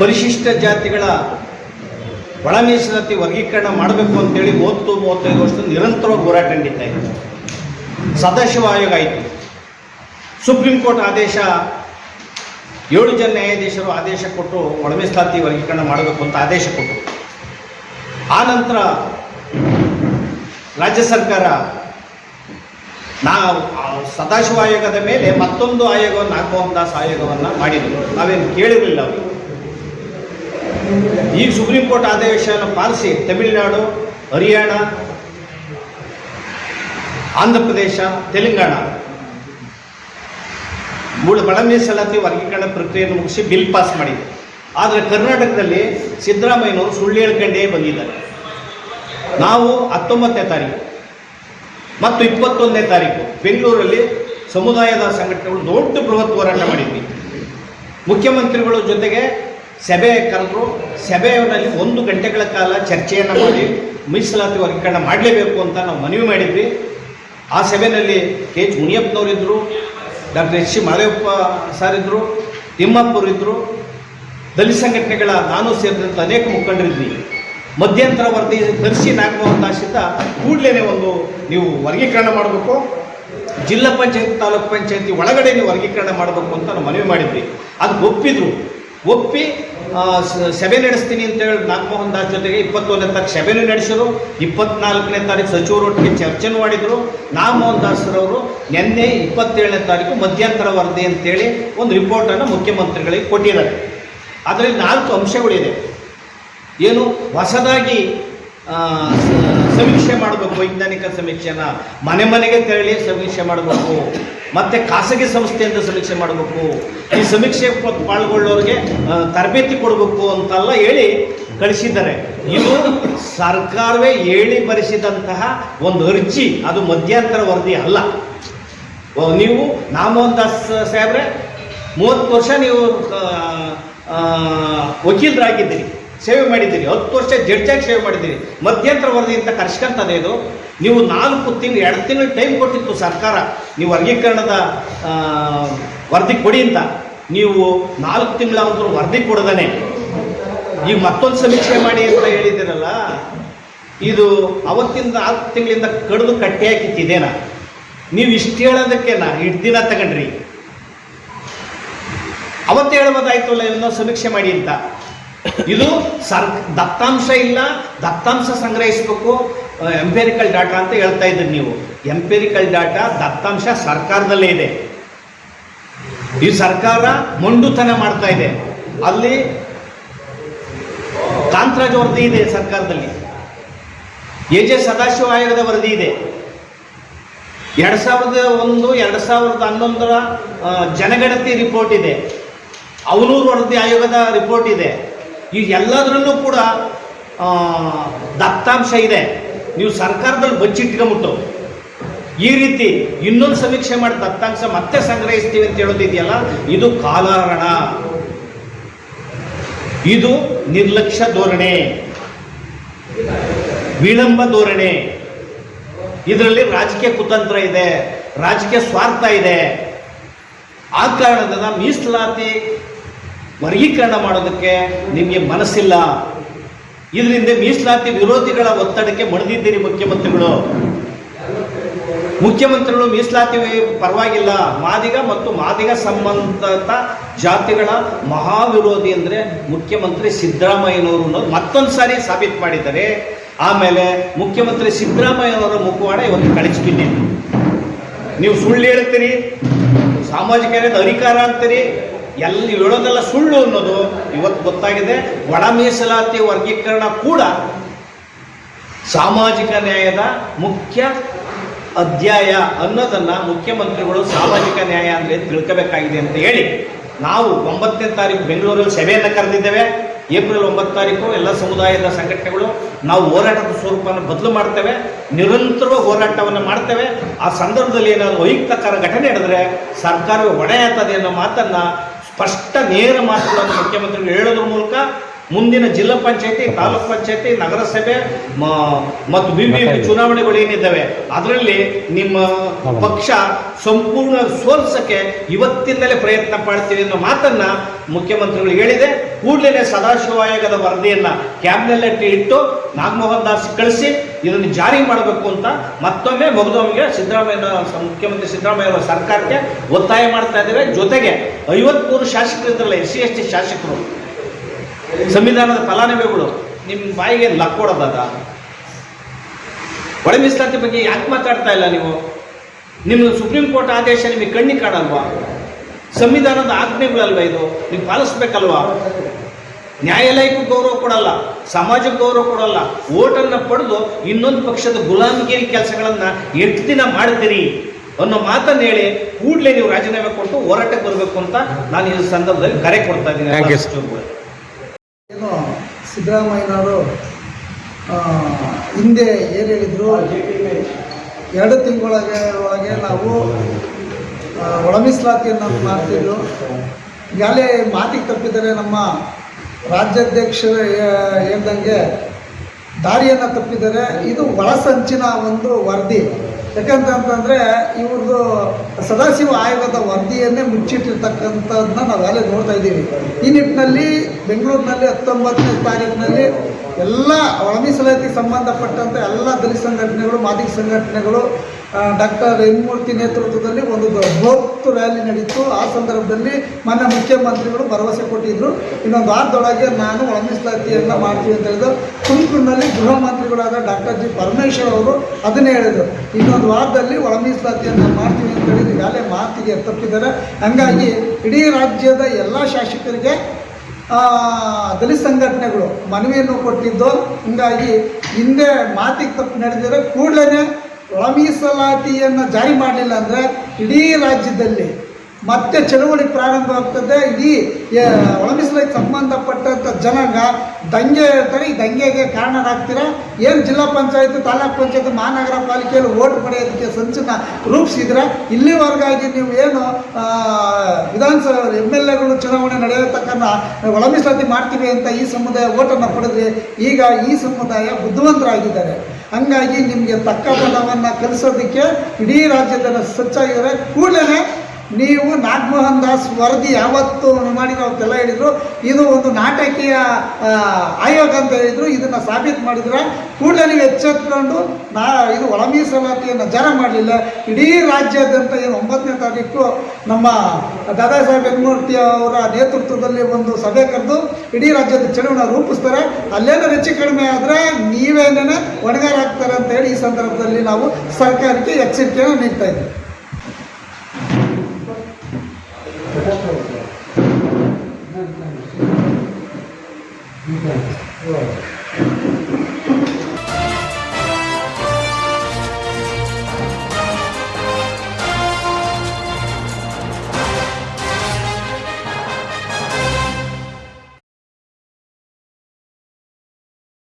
ಪರಿಶಿಷ್ಟ ಜಾತಿಗಳ ಒಳ ಮೀಸಲಾತಿ ವರ್ಗೀಕರಣ ಮಾಡಬೇಕು ಅಂತೇಳಿ ಮೂವತ್ತು ಮೂವತ್ತೈದು ವರ್ಷದ ನಿರಂತರವಾಗಿ ಹೋರಾಟ ನಡೀತಾ ಇತ್ತು ಸದಾಶಿವ ಆಯೋಗ ಆಯಿತು. ಸುಪ್ರೀಂ ಕೋರ್ಟ್ ಆದೇಶ ಏಳು ಜನ ನ್ಯಾಯಾಧೀಶರು ಆದೇಶ ಕೊಟ್ಟು ಒಳ ಮೀಸಲಾತಿ ವರ್ಗೀಕರಣ ಮಾಡಬೇಕು ಅಂತ ಆದೇಶ ಕೊಟ್ಟರು ಆ ನಂತರ ರಾಜ್ಯ ಸರ್ಕಾರ ನಾವು ಸದಾಶಿವ ಆಯೋಗದ ಮೇಲೆ ಮತ್ತೊಂದು ಆಯೋಗವನ್ನು ದಾಸ್ ಆಯೋಗವನ್ನು ಮಾಡಿದರು. ನಾವೇನು ಕೇಳಿರಲಿಲ್ಲ ಅವರು ಈಗ ಸುಪ್ರೀಂ ಕೋರ್ಟ್ ಆದೇಶವನ್ನು ಪಾಲಿಸಿ ತಮಿಳುನಾಡು, ಹರಿಯಾಣ, ಆಂಧ್ರ ಪ್ರದೇಶ, ತೆಲಂಗಾಣ. ಮೂಲ ಬಡ ಮೀಸಲಾತಿ ವರ್ಗೀಕರಣ ಪ್ರಕ್ರಿಯೆಯನ್ನು ಮುಗಿಸಿ ಬಿಲ್ ಪಾಸ್ ಮಾಡಿದೆ. ಆದರೆ ಕರ್ನಾಟಕದಲ್ಲಿ ಸಿದ್ದರಾಮಯ್ಯನವರು ಸುಳ್ಳು ಹೇಳ್ಕೊಂಡೇ ಬಂದಿದ್ದಾರೆ. ನಾವು ಹತ್ತೊಂಬತ್ತನೇ ತಾರೀಕು ಮತ್ತು ಇಪ್ಪತ್ತೊಂದನೇ ತಾರೀಕು ಬೆಂಗಳೂರಲ್ಲಿ ಸಮುದಾಯದ ಸಂಘಟನೆಗಳು ದೊಡ್ಡ ಬೃಹತ್ ಹೋರಾಟ ಮಾಡಿದ್ವಿ. ಮುಖ್ಯಮಂತ್ರಿಗಳ ಜೊತೆಗೆ ಸಭೆ ಕರೆದ್ರು ಸಭೆಯಲ್ಲಿ ಒಂದು ಗಂಟೆಗಳ ಕಾಲ ಚರ್ಚೆಯನ್ನು ಮಾಡಿ, ಮೀಸಲಾತಿ ವರ್ಗೀಕರಣ ಮಾಡಲೇಬೇಕು ಅಂತ ನಾವು ಮನವಿ ಮಾಡಿದ್ವಿ. ಆ ಸಭೆಯಲ್ಲಿ ಕೆ ಎಚ್ ಮುನಿಯಪ್ಪನವರಿದ್ದರು ಡಾಕ್ಟರ್ ಎಚ್ ಸಿ ಇದ್ದರು ತಿಮ್ಮಪ್ಪರು ಇದ್ದರು ದಲಿತ ಸಂಘಟನೆಗಳ ನಾನು ಸೇರಿದಂಥ ಅನೇಕ ಮುಖಂಡರಿದ್ವಿ. ಮಧ್ಯಂತರ ವರದಿ ತರಿಸಿ ನಾಗಮೋಹನ್ ಆಶಿತ ಕೂಡಲೇ ಒಂದು ನೀವು ವರ್ಗೀಕರಣ ಮಾಡಬೇಕು. ಜಿಲ್ಲಾ ಪಂಚಾಯತ್, ತಾಲೂಕು ಪಂಚಾಯತಿ ಒಳಗಡೆ ನೀವು ವರ್ಗೀಕರಣ ಮಾಡಬೇಕು ಅಂತ ನಾವು ಮನವಿ ಮಾಡಿದ್ವಿ. ಅದು ಒಪ್ಪಿದ್ರು. ಒಪ್ಪಿ ಸಭೆ ನಡೆಸ್ತೀನಿ ಅಂತ ಹೇಳಿ ನಾಗಮೋಹನ್ ದಾಸ್ ಜೊತೆಗೆ ಇಪ್ಪತ್ತೊಂದನೇ ತಾರೀಕು ಸಭೆನೂ ನಡೆಸಿದ್ರು. ಇಪ್ಪತ್ನಾಲ್ಕನೇ ತಾರೀಕು ಸಚಿವರೊಟ್ಟಿಗೆ ಚರ್ಚೆನೂ ಮಾಡಿದರು. ನಾಗಮೋಹನ್ ದಾಸ್ರವರು ನಿನ್ನೆ ಇಪ್ಪತ್ತೇಳನೇ ತಾರೀಕು ಮಧ್ಯಂತರ ವರದಿ ಅಂತೇಳಿ ಒಂದು ರಿಪೋರ್ಟನ್ನು ಮುಖ್ಯಮಂತ್ರಿಗಳಿಗೆ ಕೊಟ್ಟಿದ್ದಾರೆ. ಅದರಲ್ಲಿ ನಾಲ್ಕು ಅಂಶಗಳಿದೆ. ಏನು? ಹೊಸದಾಗಿ ಸಮೀಕ್ಷೆ ಮಾಡಬೇಕು, ವೈಜ್ಞಾನಿಕ ಸಮೀಕ್ಷೆನ. ಮನೆ ಮನೆಗೆ ತೆರಳಿ ಸಮೀಕ್ಷೆ ಮಾಡಬೇಕು. ಮತ್ತು ಖಾಸಗಿ ಸಂಸ್ಥೆಯಿಂದ ಸಮೀಕ್ಷೆ ಮಾಡಬೇಕು. ಈ ಸಮೀಕ್ಷೆ ಪಾಲ್ಗೊಳ್ಳೋರಿಗೆ ತರಬೇತಿ ಕೊಡಬೇಕು ಅಂತೆಲ್ಲ ಹೇಳಿ ಕಳಿಸಿದ್ದಾರೆ. ಇದು ಸರ್ಕಾರವೇ ಹೇಳಿ ಬರೆಸಿದಂತಹ ಒಂದು ಅರ್ಜಿ. ಅದು ಮಧ್ಯಂತರ ವರದಿ ಅಲ್ಲ. ನೀವು ನಾಮೋಹನ್ ದಾಸ್ ಸಾಹೇಬ್ರೆ, ಮೂವತ್ತು ವರ್ಷ ನೀವು ವಕೀಲರಾಗಿದ್ದೀರಿ. ಸೇವೆ ಮಾಡಿದ್ದೀರಿ. ಹತ್ತು ವರ್ಷ ಜಡ್ಜಾಗಿ ಸೇವೆ ಮಾಡಿದ್ದೀರಿ. ಮಧ್ಯಂತರ ವರದಿ ಅಂತ ಕರ್ಸ್ಕೊಂತದೆ ಇದು. ನೀವು ನಾಲ್ಕು ತಿಂಗಳು, ಎರಡು ತಿಂಗಳು ಟೈಮ್ ಕೊಟ್ಟಿತ್ತು ಸರ್ಕಾರ. ನೀವು ವರ್ಗೀಕರಣದ ವರದಿ ಕೊಡಿ ಅಂತ. ನೀವು ನಾಲ್ಕು ತಿಂಗಳಾದರೂ ವರದಿ ಕೊಡದಾನೆ. ಈಗ ಮತ್ತೊಂದು ಸಮೀಕ್ಷೆ ಮಾಡಿ ಅಂತ ಹೇಳಿದ್ದೀರಲ್ಲ. ಇದು ಅವತ್ತಿಂದ ನಾಲ್ಕು ತಿಂಗಳಿಂದ ಕಡಿದು ಕಟ್ಟಿ ಹಾಕಿತ್ತಿದೇನ ನೀವು ಇಷ್ಟು ಹೇಳೋದಕ್ಕೆನಾ? ಇಷ್ಟು ದಿನ ತಗೊಂಡ್ರಿ. ಅವತ್ತು ಹೇಳ್ಬೋದಾಯ್ತಲ್ಲ ಇನ್ನೊಂದು ಸಮೀಕ್ಷೆ ಮಾಡಿ ಅಂತ. ಇದು ಸರ್ ದತ್ತಾಂಶ ಇಲ್ಲ, ದತ್ತಾಂಶ ಸಂಗ್ರಹಿಸಬೇಕು ಎಂಪೇರಿಕಲ್ ಡಾಟಾ ಅಂತ ಹೇಳ್ತಾ ಇದ್ದೀರಿ ನೀವು. ಎಂಪೇರಿಕಲ್ ಡಾಟಾ ದತ್ತಾಂಶ ಸರ್ಕಾರದಲ್ಲೇ ಇದೆ. ಈ ಸರ್ಕಾರ ಮೊಂಡುತನ ಮಾಡ್ತಾ ಇದೆ. ಅಲ್ಲಿ ಕಾಂತರಾಜ್ ವರದಿ ಇದೆ ಸರ್ಕಾರದಲ್ಲಿ. ಎ ಜೆ ಸದಾಶಿವ ಆಯೋಗದ ವರದಿ ಇದೆ. ಎರಡು ಸಾವಿರದ ಒಂದು, ಎರಡು ಸಾವಿರದ ಹನ್ನೊಂದರ ಜನಗಣತಿ ರಿಪೋರ್ಟ್ ಇದೆ. ಅವನೂರು ವರದಿ ಆಯೋಗದ ರಿಪೋರ್ಟ್ ಇದೆ. ಈ ಎಲ್ಲದರಲ್ಲೂ ಕೂಡ ದತ್ತಾಂಶ ಇದೆ. ನೀವು ಸರ್ಕಾರದಲ್ಲಿ ಬಚ್ಚಿಟ್ಕೊಂಬಿಟ್ಟು ಈ ರೀತಿ ಇನ್ನೊಂದು ಸಮೀಕ್ಷೆ ಮಾಡಿ ದತ್ತಾಂಶ ಮತ್ತೆ ಸಂಗ್ರಹಿಸ್ತೀವಿ ಅಂತ ಹೇಳೋದಿದೆಯಲ್ಲ ಇದು ಕಾಲಹರಣ. ಇದು ನಿರ್ಲಕ್ಷ್ಯ ಧೋರಣೆ. ವಿಳಂಬ ಧೋರಣೆ. ಇದರಲ್ಲಿ ರಾಜಕೀಯ ಕುತಂತ್ರ ಇದೆ, ರಾಜಕೀಯ ಸ್ವಾರ್ಥ ಇದೆ. ಆ ಕಾರಣದಿಂದ ಮೀಸಲಾತಿ ವರ್ಗೀಕರಣ ಮಾಡೋದಕ್ಕೆ ನಿಮಗೆ ಮನಸ್ಸಿಲ್ಲ. ಇದರಿಂದ ಮೀಸಲಾತಿ ವಿರೋಧಿಗಳ ಒತ್ತಡಕ್ಕೆ ಮಣಿದಿದ್ದೀರಿ ಮುಖ್ಯಮಂತ್ರಿಗಳು. ಮುಖ್ಯಮಂತ್ರಿಗಳು ಮೀಸಲಾತಿ ಪರವಾಗಿಲ್ಲ. ಮಾದಿಗ ಮತ್ತು ಮಾದಿಗ ಸಂಬಂಧ ಜಾತಿಗಳ ಮಹಾವಿರೋಧಿ ಅಂದರೆ ಮುಖ್ಯಮಂತ್ರಿ ಸಿದ್ದರಾಮಯ್ಯನವರು ಅನ್ನೋದು ಮತ್ತೊಂದು ಸಾರಿ ಸಾಬೀತು ಮಾಡಿದ್ದಾರೆ. ಆಮೇಲೆ ಮುಖ್ಯಮಂತ್ರಿ ಸಿದ್ದರಾಮಯ್ಯನವರ ಮುಖವಾಡ ಇವತ್ತು ಕಳಿಸ್ತೀನಿ ನೀವು ಸುಳ್ಳು ಹೇಳ್ತೀರಿ, ಸಾಮಾಜಿಕ ಅಧಿಕಾರ ಅಂತೀರಿ ಎಲ್ಲಿ ಹೇಳೋದೆಲ್ಲ ಸುಳ್ಳು ಅನ್ನೋದು ಇವತ್ತು ಗೊತ್ತಾಗಿದೆ. ಒಳ ಮೀಸಲಾತಿ ವರ್ಗೀಕರಣ ಕೂಡ ಸಾಮಾಜಿಕ ನ್ಯಾಯದ ಮುಖ್ಯ ಅಧ್ಯಾಯ ಅನ್ನೋದನ್ನು ಮುಖ್ಯಮಂತ್ರಿಗಳು ಸಾಮಾಜಿಕ ನ್ಯಾಯ ಅಂದರೆ ತಿಳ್ಕೋಬೇಕಾಗಿದೆ ಅಂತ ಹೇಳಿ. ನಾವು ಒಂಬತ್ತನೇ ತಾರೀಕು ಬೆಂಗಳೂರಲ್ಲಿ ಸಭೆಯನ್ನು ಕರೆದಿದ್ದೇವೆ. ಏಪ್ರಿಲ್ ಒಂಬತ್ತು ತಾರೀಕು ಎಲ್ಲ ಸಮುದಾಯದ ಸಂಘಟನೆಗಳು ನಾವು ಹೋರಾಟದ ಸ್ವರೂಪವನ್ನು ಬದಲು ಮಾಡ್ತೇವೆ. ನಿರಂತರವಾಗಿ ಹೋರಾಟವನ್ನು ಮಾಡ್ತೇವೆ. ಆ ಸಂದರ್ಭದಲ್ಲಿ ಏನಾದರೂ ವೈಯಕ್ತಕರ ಘಟನೆ ನಡೆದರೆ ಸರ್ಕಾರವೇ ಹೊಣೆ ಆಗ್ತದೆ ಅನ್ನೋ ಮಾತನ್ನು ಸ್ಪಷ್ಟ ನೇರ ಮಾತುಗಳನ್ನು ಮುಖ್ಯಮಂತ್ರಿಗಳು ಹೇಳೋದ್ರ ಮೂಲಕ ಮುಂದಿನ ಜಿಲ್ಲಾ ಪಂಚಾಯತಿ ತಾಲೂಕ್ ಪಂಚಾಯತಿ ನಗರಸಭೆ ಮತ್ತು ವಿವಿಧ ಚುನಾವಣೆಗಳು ಏನಿದ್ದಾವೆ ಅದರಲ್ಲಿ ನಿಮ್ಮ ಪಕ್ಷ ಸಂಪೂರ್ಣ ಸೋಲ್ಸಕ್ಕೆ ಇವತ್ತಿಂದಲೇ ಪ್ರಯತ್ನ ಪಡ್ತೀವಿ ಅನ್ನೋ ಮಾತನ್ನ ಮುಖ್ಯಮಂತ್ರಿಗಳು ಹೇಳಿದೆ. ಕೂಡಲೇ ಸದಾಶಿವ ಆಯೋಗದ ವರದಿಯನ್ನ ಕ್ಯಾಬಿನೆಟ್ ಇಟ್ಟು ನಾಗಮೋಹನ್ ದಾಸ್ ಕಳಿಸಿ ಇದನ್ನು ಜಾರಿ ಮಾಡಬೇಕು ಅಂತ ಮತ್ತೊಮ್ಮೆ ಮಗದೊಮ್ಮೆಗೆ ಸಿದ್ದರಾಮಯ್ಯ ಮುಖ್ಯಮಂತ್ರಿ ಸಿದ್ದರಾಮಯ್ಯ ಅವರ ಸರ್ಕಾರಕ್ಕೆ ಒತ್ತಾಯ ಮಾಡ್ತಾ ಇದ್ದೇವೆ. ಜೊತೆಗೆ ಐವತ್ಮೂರು ಶಾಸಕರು ಇದ್ರಲ್ಲ ಎಸ್ ಸಿ ಎಸ್ ಟಿ ಶಾಸಕರು ಸಂವಿಧಾನದ ಫಲಾನುಭವಿಗಳು ನಿಮ್ಮ ಬಾಯಿಗೆ ಲಕ್ಕೊಡೋದದ ಒಳ ಮೀಸಲಾತಿ ಬಗ್ಗೆ ಯಾಕೆ ಮಾತಾಡ್ತಾ ಇಲ್ಲ ನೀವು? ನಿಮ್ಮ ಸುಪ್ರೀಂ ಕೋರ್ಟ್ ಆದೇಶ ನಿಮಗೆ ಕಣ್ಣಿಗೆ ಕಾಣಲ್ವಾ? ಸಂವಿಧಾನದ ಆಜ್ಞೆಗಳಲ್ವಾ ಇದು? ನೀವು ಪಾಲಿಸ್ಬೇಕಲ್ವಾ? ನ್ಯಾಯಾಲಯಕ್ಕೂ ಗೌರವ ಕೊಡಲ್ಲ ಸಮಾಜಕ್ಕೆ ಗೌರವ ಕೊಡಲ್ಲ. ಓಟನ್ನು ಪಡೆದು ಇನ್ನೊಂದು ಪಕ್ಷದ ಗುಲಾಮಗಿರಿ ಕೆಲಸಗಳನ್ನು ಎಷ್ಟು ದಿನ ಮಾಡ್ತೀರಿ ಅನ್ನೋ ಮಾತನ್ನು ಹೇಳಿ ಕೂಡಲೇ ನೀವು ರಾಜೀನಾಮೆ ಕೊಟ್ಟು ಹೋರಾಟಕ್ಕೆ ಬರಬೇಕು ಅಂತ ನಾನು ಈ ಸಂದರ್ಭದಲ್ಲಿ ಕರೆ ಕೊಡ್ತಾ ಇದ್ದೀನಿ. ಏನು ಸಿದ್ದರಾಮಯ್ಯನವರು ಹಿಂದೆ ಏನು ಹೇಳಿದರು? ಎರಡು ತಿಂಗಳೊಳಗೆ ಒಳಗೆ ನಾವು ಆ, ಮಾಡ್ತಿದ್ರು ಮೀಸಲಾತಿಯನ್ನು ಈಗಾಗಲೇ ಮಾತಿಗೆ ತಪ್ಪಿದರೆ ನಮ್ಮ ರಾಜ್ಯಾಧ್ಯಕ್ಷರು ಹೇಳ್ದಂಗೆ ದಾರಿಯನ್ನು ತಪ್ಪಿದರೆ ಇದು ಒಳಸಂಚಿನ ಒಂದು ವರದಿ. ಯಾಕಂತಂತಂದರೆ ಇವ್ರದ್ದು ಸದಾಶಿವ ಆಯೋಗದ ವರದಿಯನ್ನೇ ಮುಚ್ಚಿಟ್ಟಿರ್ತಕ್ಕಂಥದ್ದನ್ನ ನಾವೆಲ್ಲ ನೋಡ್ತಾ ಇದ್ದೀವಿ. ಈ ನಿಟ್ಟಿನಲ್ಲಿ ಬೆಂಗಳೂರಿನಲ್ಲಿ ಹತ್ತೊಂಬತ್ತನೇ ತಾರೀಕಿನಲ್ಲಿ ಎಲ್ಲ ಒಳ ಮೀಸಲಾತಿಗೆ ಸಂಬಂಧಪಟ್ಟಂಥ ಎಲ್ಲ ದಲಿತ ಸಂಘಟನೆಗಳು ಮಾದಿಗ ಸಂಘಟನೆಗಳು ಡಾಕ್ಟರ್ ಯಮೂರ್ತಿ ನೇತೃತ್ವದಲ್ಲಿ ಒಂದು ಬೃಹತ್ ರ್ಯಾಲಿ ನಡೀತು. ಆ ಸಂದರ್ಭದಲ್ಲಿ ಮಾನ್ಯ ಮುಖ್ಯಮಂತ್ರಿಗಳು ಭರವಸೆ ಕೊಟ್ಟಿದ್ದರು ಇನ್ನೊಂದು ವಾರದೊಳಗೆ ನಾನು ಒಳ ಮೀಸಲಾತಿಯನ್ನು ಮಾಡ್ತೀವಿ ಅಂತ ಹೇಳಿದ್ರು. ತುಮಕೂರಿನಲ್ಲಿ ಗೃಹ ಮಂತ್ರಿಗಳಾದ ಡಾಕ್ಟರ್ ಜಿ ಪರಮೇಶ್ವರ್ ಅವರು ಅದನ್ನೇ ಹೇಳಿದರು. ಇನ್ನೊಂದು ವಾರದಲ್ಲಿ ಒಳ ಮೀಸಲಾತಿಯನ್ನು ಮಾಡ್ತೀವಿ ಅಂತ ಹೇಳಿದ್ರು ಈಗಾಗಲೇ ಮಾತಿಗೆ ತಪ್ಪಿದ್ದಾರೆ. ಹಂಗಾಗಿ ಇಡೀ ರಾಜ್ಯದ ಎಲ್ಲ ಶಾಸಕರಿಗೆ ದಲಿತ ಸಂಘಟನೆಗಳು ಮನವಿಯನ್ನು ಕೊಟ್ಟಿದ್ದು. ಹಿಂಗಾಗಿ ಹಿಂದೆ ಮಾತಿಗೆ ತಪ್ಪು ನಡೆದಿದ್ರೆ ಕೂಡಲೇ ಒಳ ಮೀಸಲಾತಿಯನ್ನು ಜಾರಿ ಮಾಡಲಿಲ್ಲ ಅಂದರೆ ಇಡೀ ರಾಜ್ಯದಲ್ಲಿ ಮತ್ತೆ ಚಳುವಳಿ ಪ್ರಾರಂಭ ಆಗ್ತದೆ. ಇಡೀ ಆ, ಒಳ ಮೀಸಲಾತಿಗೆ ಸಂಬಂಧಪಟ್ಟಂಥ ಜನಾಂಗ ದಂಗೆ ಇರ್ತಾರೆ ಈ ದಂಗೆಗೆ ಕಾರಣರಾಗ್ತೀರಾ? ಏನು ಜಿಲ್ಲಾ ಪಂಚಾಯತ್ ತಾಲೂಕ್ ಪಂಚಾಯತ್ ಮಹಾನಗರ ಪಾಲಿಕೆಯಲ್ಲಿ ಓಟ್ ಪಡೆಯೋದಕ್ಕೆ ಸಂಚನ ರೂಪಿಸಿದ್ರೆ ಇಲ್ಲಿವರೆಗಾಗಿ ನೀವು ಏನು ವಿಧಾನಸಭೆ ಎಂ ಎಲ್ ಎಗಳು ಚುನಾವಣೆ ನಡೆಯತಕ್ಕನ್ನ ಒಳ ಮೀಸಲಾತಿ ಮಾಡ್ತೀವಿ ಅಂತ ಈ ಸಮುದಾಯ ಓಟನ್ನು ಪಡೆದ್ರಿ ಈಗ ಈ ಸಮುದಾಯ ಬುದ್ಧಿವಂತರಾಗಿದ್ದಾರೆ. ಹಂಗಾಗಿ ನಿಮಗೆ ತಕ್ಕ ಬಲವನ್ನು ಕಲಿಸೋದಕ್ಕೆ ಇಡೀ ರಾಜ್ಯದ ಸಚ್ಚಾಗಿದ್ದಾರೆ ಕೂಡಲೇ ನೀವು ನಾಗಮೋಹನ್ ದಾಸ್ ವರದಿ ಯಾವತ್ತು ಮಾಡಿ ಅವತ್ತೆಲ್ಲ ಹೇಳಿದರು. ಇದು ಒಂದು ನಾಟಕೀಯ ಆಯೋಗ ಅಂತ ಹೇಳಿದರು. ಇದನ್ನು ಸಾಬೀತು ಮಾಡಿದ್ರೆ ಕೂಡಲೇ ನೀವು ಎಚ್ಚೆತ್ಕೊಂಡು ನಾ, ಇದು ಒಳ ಮೀಸಲಾತಿಯನ್ನು ಜಾರ ಮಾಡಲಿಲ್ಲ. ಇಡೀ ರಾಜ್ಯಾದ್ಯಂತ ಏನು ಒಂಬತ್ತನೇ ತಾರೀಕು ನಮ್ಮ ದಾದಾ ಸಾಹೇಬ್ ಅವರ ನೇತೃತ್ವದಲ್ಲಿ ಒಂದು ಸಭೆ ಕರೆದು ಇಡೀ ರಾಜ್ಯದ ಚಳುವಳಿ ರೂಪಿಸ್ತಾರೆ. ಅಲ್ಲೇನೋ ಹೆಚ್ಚು ಕಡಿಮೆ ಆದರೆ ನೀವೇನೇ ಒಣಗಾರಾಗ್ತಾರೆ ಅಂತ ಹೇಳಿ ಈ ಸಂದರ್ಭದಲ್ಲಿ ನಾವು ಸರ್ಕಾರಕ್ಕೆ ಎಚ್ಚರಿಕೆಯನ್ನು ನೀಡ್ತಾ ಇದ್ದೀವಿ. 嗯。